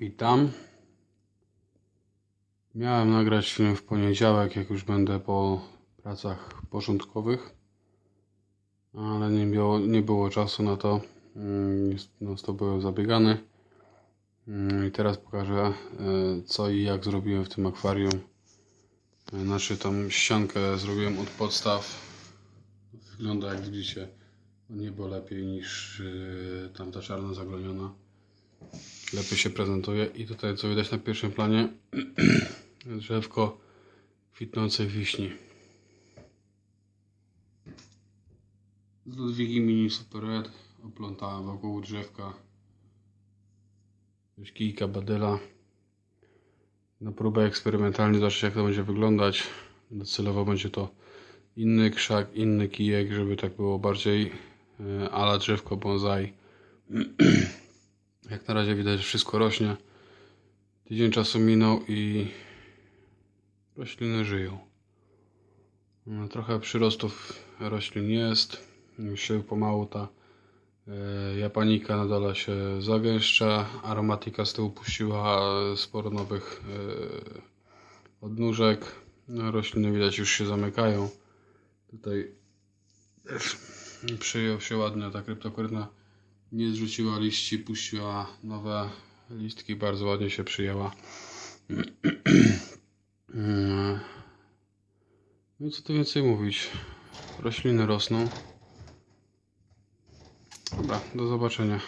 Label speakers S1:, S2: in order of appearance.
S1: Witam. Miałem nagrać film w poniedziałek, jak już będę po pracach porządkowych, ale nie było, nie było czasu na to. Mm, No, to byłem zabiegany. Mm, I teraz pokażę, e, co i jak zrobiłem w tym akwarium. E, Znaczy, tą ściankę zrobiłem od podstaw. Wygląda, jak widzicie, niebo lepiej niż e, tamta czarna zagloniona lepiej się prezentuje. I tutaj co widać na pierwszym planie drzewko kwitnącej wiśni. Z Ludwigi Mini Super Red oplątałem wokół drzewka jakiegoś kijka badyla na próbę eksperymentalnie zobaczyć jak to będzie wyglądać. Docelowo będzie to inny krzak, inny kijek, żeby tak było bardziej e, ala drzewko bonsai. Na razie widać, że wszystko rośnie. Tydzień czasu minął i rośliny żyją. No, Trochę przyrostów roślin jest. Się pomału ta e, japanika na dole się zagęszcza. Aromatika z tyłu puściła sporo nowych e, odnóżek. No, rośliny widać już się zamykają. Tutaj przyjął się ładnie ta kryptokoryna nie zrzuciła liści, puściła nowe listki, bardzo ładnie się przyjęła. No co tu więcej mówić? Rośliny rosną. Dobra, do zobaczenia.